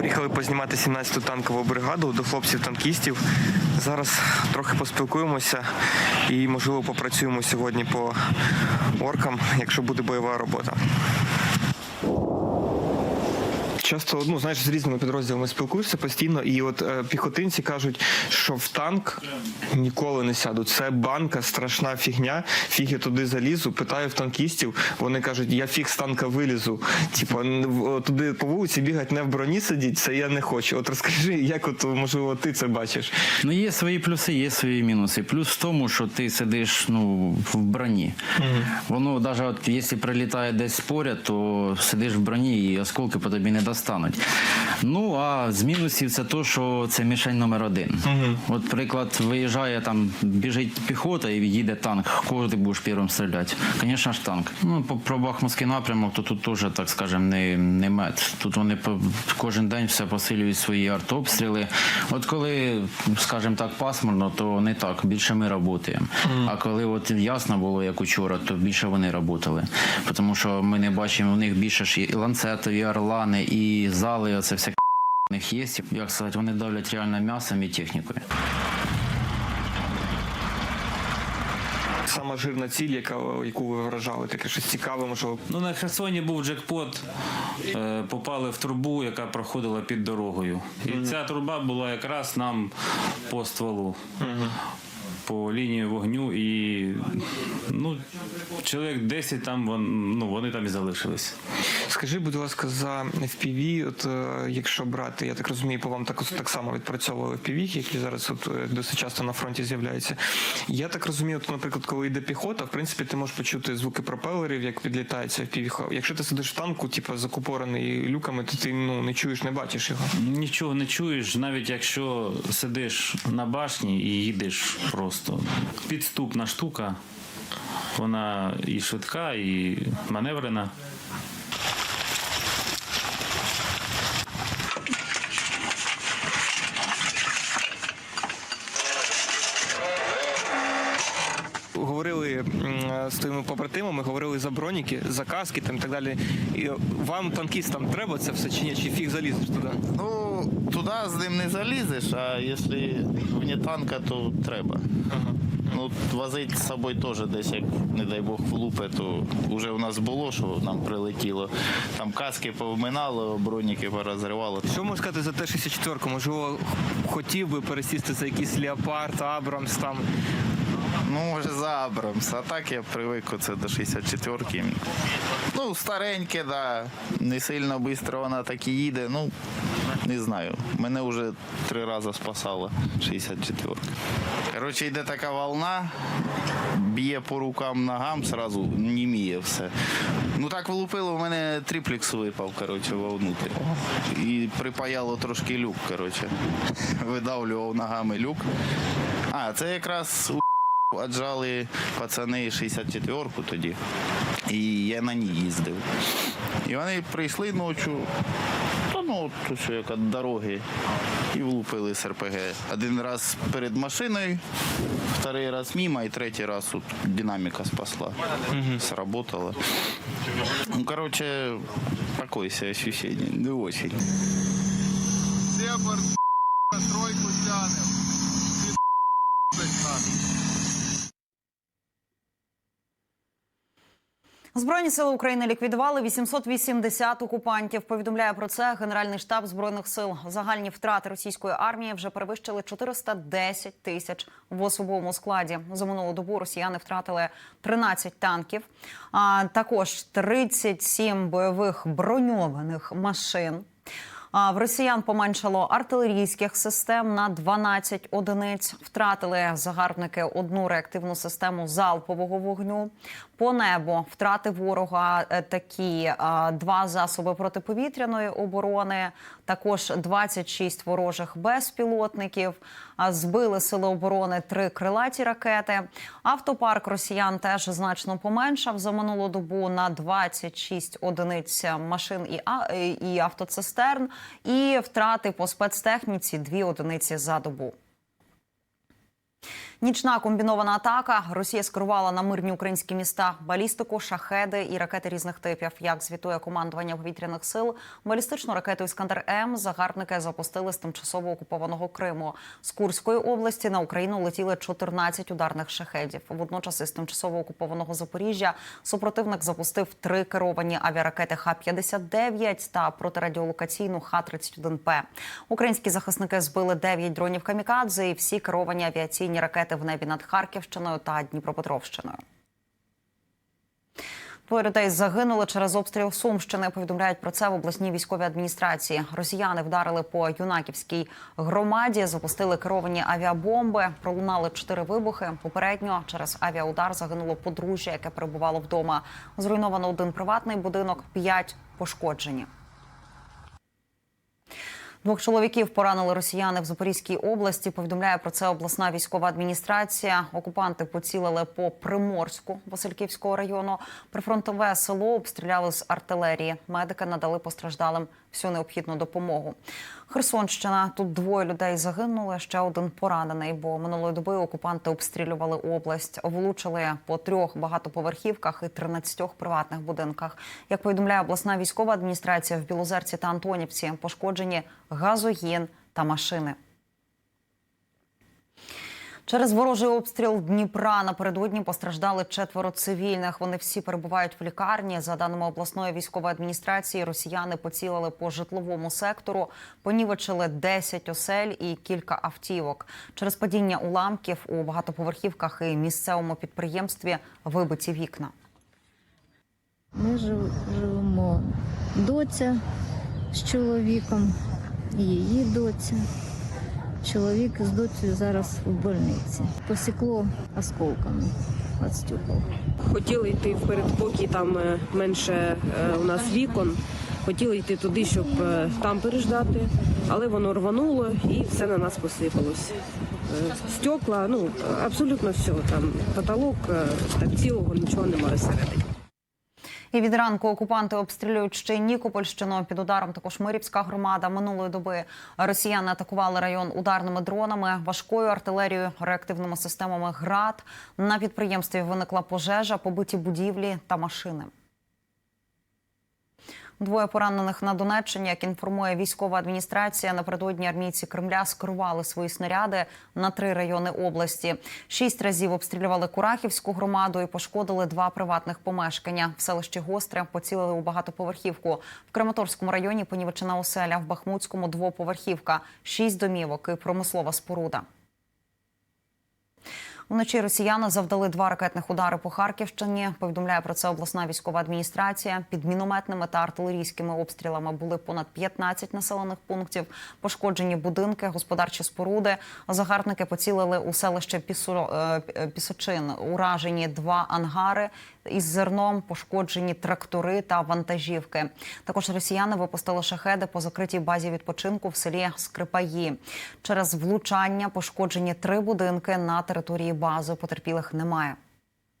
Приїхали познімати 17-ту танкову бригаду до хлопців-танкістів. Зараз трохи поспілкуємося і, можливо, попрацюємо сьогодні по оркам, якщо буде бойова робота. Часто ну знаєш з різними підрозділами спілкуєшся постійно, і от е, піхотинці кажуть, що в танк ніколи не сядуть. Це банка, страшна фігня. Фіг я туди залізу. Питаю в танкістів. Вони кажуть, я фіг з танка вилізу. Типа туди по вулиці бігати не в броні сидіть. Це я не хочу. От розкажи, як от можливо ти це бачиш? Ну, є свої плюси, є свої мінуси. Плюс в тому, що ти сидиш ну, в броні. Воно навіть от, якщо прилітає десь поряд, то сидиш в броні і осколки по тобі не достануть. Ну а з мінусів це то, що це мішень номер один. От, приклад, виїжджає там, біжить піхота і їде танк. Кого ти будеш першим стріляти? Звісно ж танк. Ну, по про Бахмутський напрямок, то тут теж, так скажемо, не, не мед. Тут вони по- кожен день все посилюють свої артобстріли. От коли, скажімо так, пасмурно, то не так, більше ми працюємо. А коли от ясно було, як учора, то більше вони працювали. Тому що ми не бачимо, у них більше ж і ланцетові, і орлани, і зали, оце все у них є. Як сказати, вони давлять реально м'ясом і технікою. Сама жирна ціль, яка яку ви вражали, таке щось цікаве, можливо. Ну, на Херсоні був джекпот, е, попали в трубу, яка проходила під дорогою. І ця труба була якраз нам по стволу. По лінії вогню і ну, чоловік 10 там вон, ну, вони там і залишились. Скажи, будь ласка, за FPV, от е, якщо брати, я так розумію, по вам так, так само відпрацьовували FPV, які зараз от е, досить часто на фронті з'являються. Я так розумію, от, наприклад, коли йде піхота, в принципі, ти можеш почути звуки пропелерів, як підлітається FPV. Якщо ти сидиш в танку, типу закупорений люками, то ти ну не чуєш, не бачиш його. Нічого не чуєш, навіть якщо сидиш на башні і їдеш просто. Підступна штука, вона і швидка, і маневрена. Говорили з твоїми побратимами, говорили за броніки, за каски там і так далі. І вам, танкістам, треба це все чи ні? Чи фіг залізеш туди? Ну, туди з ним не залізеш, а якщо вне танка, то треба. Ну, возити з собою теж десь, як, не дай Бог, влупи, то вже у нас було, що нам прилетіло. Там каски повминало, броніки порозривало. Що можна сказати за Т-64? Можливо, хотів би пересісти за якийсь Леопард, Абрамс там. Ну, може, за Абрамс. А так я привик оце до 64-ки. Ну, стареньке, да. Не сильно швидко вона так і їде. Ну, не знаю. Мене вже три рази спасала 64-ка. Коротше, йде така волна, б'є по рукам, ногам, сразу німіє все. Ну так влупило, в мене триплекс випав, коротше, вовнутрі. І припаяло трошки люк, коротше. Видавлював ногами люк. А, це якраз у Отжали пацани 64-ку тоді, і я на ній їздив. І вони прийшли ночі, та ну, то що як від дороги, і влупили з РПГ. Один раз перед машиною, второй раз мимо, і третій раз тут динаміка спасла. Сработала. Ну, короче, такое себе ощущение, не очень. Збройні сили України ліквідували 880 окупантів. Повідомляє про це Генеральний штаб збройних сил. Загальні втрати російської армії вже перевищили 410 тисяч в особовому складі. За минулу добу росіяни втратили 13 танків, а також 37 бойових броньованих машин. В росіян поменшало артилерійських систем на 12 одиниць. Втратили загарбники одну реактивну систему залпового вогню. По небу втрати ворога е, такі два засоби протиповітряної оборони, також 26 ворожих безпілотників. Збили сили оборони три крилаті ракети. Автопарк росіян теж значно поменшав за минулу добу на 26 одиниць машин і, і автоцистерн, і втрати по спецтехніці дві одиниці за добу. Нічна комбінована атака. Росія скерувала на мирні українські міста балістику, шахеди і ракети різних типів. Як звітує командування повітряних сил, балістичну ракету Іскандер М загарбники запустили з тимчасово окупованого Криму. З Курської області на Україну летіли 14 ударних шахедів. Водночас із тимчасово окупованого Запоріжжя супротивник запустив три керовані авіаракети Х-59 та протирадіолокаційну Х-31П. Українські захисники збили 9 дронів камікадзе і всі керовані авіаційні ракети в небі над Харківщиною та Дніпропетровщиною. Двоє людей загинули через обстріл Сумщини. Повідомляють про це в обласній військовій адміністрації. Росіяни вдарили по юнаківській громаді, запустили керовані авіабомби. Пролунали чотири вибухи. Попередньо через авіаудар загинуло подружжя, яке перебувало вдома. Зруйновано один приватний будинок, п'ять пошкоджені. Двох чоловіків поранили росіяни в Запорізькій області. Повідомляє про це обласна військова адміністрація. Окупанти поцілили по Приморську Васильківського району. Прифронтове село обстріляли з артилерії. Медики надали постраждалим всю необхідну допомогу. Херсонщина тут двоє людей загинули. Ще один поранений. Бо минулої доби окупанти обстрілювали область, влучили по трьох багатоповерхівках і 13 приватних будинках. Як повідомляє обласна військова адміністрація в Білозерці та Антонівці, пошкоджені газогін та машини. Через ворожий обстріл Дніпра напередодні постраждали четверо цивільних. Вони всі перебувають в лікарні. За даними обласної військової адміністрації, росіяни поцілили по житловому сектору, понівечили 10 осель і кілька автівок. Через падіння уламків у багатоповерхівках і місцевому підприємстві вибиті вікна. Ми жив- живемо доця з чоловіком, її доця. Чоловік з доцею зараз у больниці. Посікло осколками від стекол. Хотіли йти в передпокій, там е, менше е, у нас вікон. Хотіли йти туди, щоб е, там переждати, але воно рвануло і все на нас посипалось. Стекла, ну абсолютно все. Там потолок, так цілого нічого немає всередині. І від ранку окупанти обстрілюють ще й Нікопольщину. Під ударом також Мирівська громада. Минулої доби росіяни атакували район ударними дронами, важкою артилерією, реактивними системами ГРАД. На підприємстві виникла пожежа, побиті будівлі та машини. Двоє поранених на Донеччині, як інформує військова адміністрація, напередодні армійці Кремля скерували свої снаряди на три райони області. Шість разів обстрілювали Курахівську громаду і пошкодили два приватних помешкання. В селищі Гостре поцілили у багатоповерхівку. В Краматорському районі понівечена оселя, в Бахмутському двоповерхівка, шість домівок і промислова споруда. Вночі росіяни завдали два ракетних удари по Харківщині. Повідомляє про це обласна військова адміністрація. Під мінометними та артилерійськими обстрілами були понад 15 населених пунктів. Пошкоджені будинки, господарчі споруди. Загарбники поцілили у селище е, Пісочин. Уражені два ангари із зерном, пошкоджені трактори та вантажівки. Також росіяни випустили шахеди по закритій базі відпочинку в селі Скрипаї. Через влучання пошкоджені три будинки на території бази. Потерпілих немає.